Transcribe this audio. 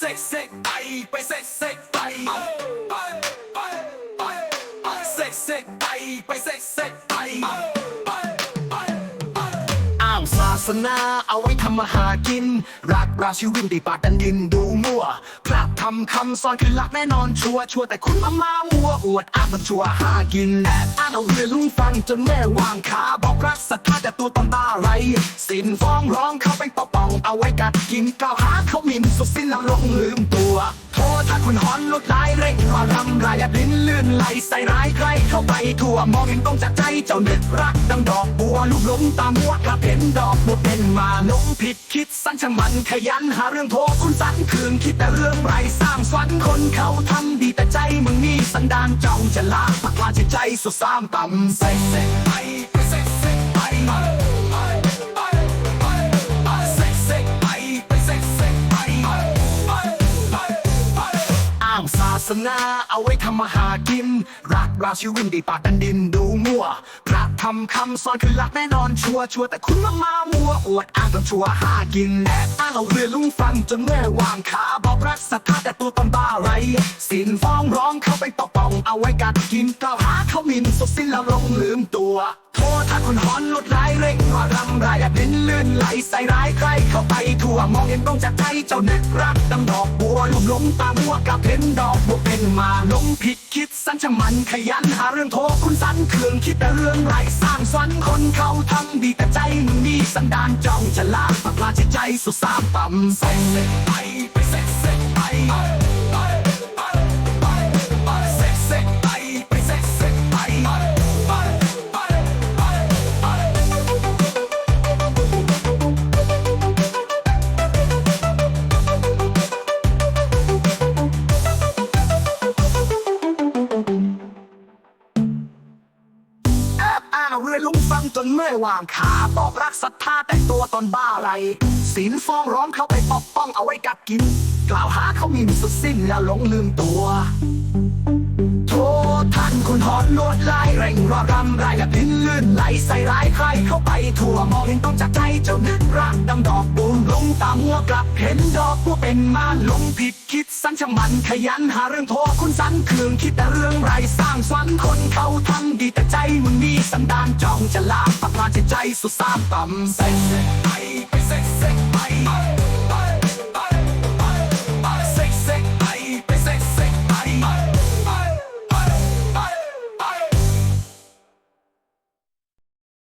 เซ็กเซ็กไปไปเซ็กเซ็กไปไปไปไปไปเซ็กเซ็กไปไปเซ็กเซ็กไปไปไปไปอ้างศาสนาเอาไว้ทำมาหากิน รักราชีวิตดีปากดันดินดูมั่วพระทำคำสอนคือหลักแน่นอนชัวร์ชัวร์แต่คุณมามามัวอวดอ้างมันชัวร์หากินแอบอ้างเอาเรื่องลุงฟังจนแม่วางขาบอกรักศรัทธาแต่ตัวตนบ้าไรสินฟ้องร้องเข้าไปปกป้อ เอาไว้กัดกินกล่าวหาเขาหมิ่นสุดสิ้นแล้วลงลืมตัว โทษถ้าคุณหอนลดลายเร่งรอรำรายอับลิ้นลื่นไหลใส่ร้ายใครเข้าไปทั่ว มองเห็นตรงจากใจเจ้าเน็ตรักดังดอกบัวลูกหลงตามหัวกลับเห็นดอกบัวเป็นมาลงผิดคิดสั้นช่างมันขยันหาเรื่องโทษคุณสันคืนคิดแต่เรื่องไรสร้างสรรค์คนเขาทำดีแต่ใจมึงนี่สันดานเจ้องจะลาปักลาจิตใจสุดสามต่ำเซ็กเซ็กไปไป สนาเอาไว้ทำมาหากิน รักราชีวิตดีปากดันดินดูมั่วพระทำคำสอนคือหลักแน่นอนชัวชัวแต่คุณมามามัวอวดอ้างจนชัวหากินแอบอ้างเอาเรือลุงฟังจนแม่วางขาบอกรักศรัทธาแต่ตัวตนบ้าไรสินฟ้องร้องเขาไปปกปองเอาไว้กัดกินกล่าวหาเขาหมิ่นสุดสิ้นแล้วลงลืมตัวโทาคุณหอนลดร้ายเร่งว่ารำไรแบบลิ้นลื่นไหลใส่ร้ายใครเข้าไปทั่วมองเห็นตรงจากใจเจ้านึกรักดังดอกบัวลุ่มหลงตามัวกับเห็นดอกบัวเป็นมาลงผิดคิดสั้นช่างมันขยันหาเรื่องโทษคุณสันเคืองคิดแต่เรื่องไรสร้างสรรค์คนเขาทำดีแต่ใจมึงนี่สันดานจ้องจะลาปากลาจิตใจสุดสามต่ำเซ็กเซ็กไปไปเซ็กเเอาเรื่อยลุงฟังจนเมื่อยวางขาตอบรักศรัทธาแต่ตัวตนบ้าอะไรศีลฟ้องร้องเข้าไปปกป้องเอาไว้กัดกิน กล่าวหาเขามีสุดสิ้นแล้วหลงลืมตัวโทษท่านคุณหอนลวดลายเร่งรอรำไรและพินลื่นไหลใส่ร้ายใครเข้าไปทั่วมองเห็นต้องจากใจเจ้านึกรักดำ ตามหัวกลับเห็นดอกบัวเป็นมานลงผิดคิดสั้นช่างมันขยันหาเรื่องโทษคุณสันเคืองคิดแต่เรื่องไรสร้างสรรค์คนเขาทำดีแต่ใจมึงมีสันดานจ้องจะลามปักมาจิตใจสุดสามต่ำเซ็กเซ็กไป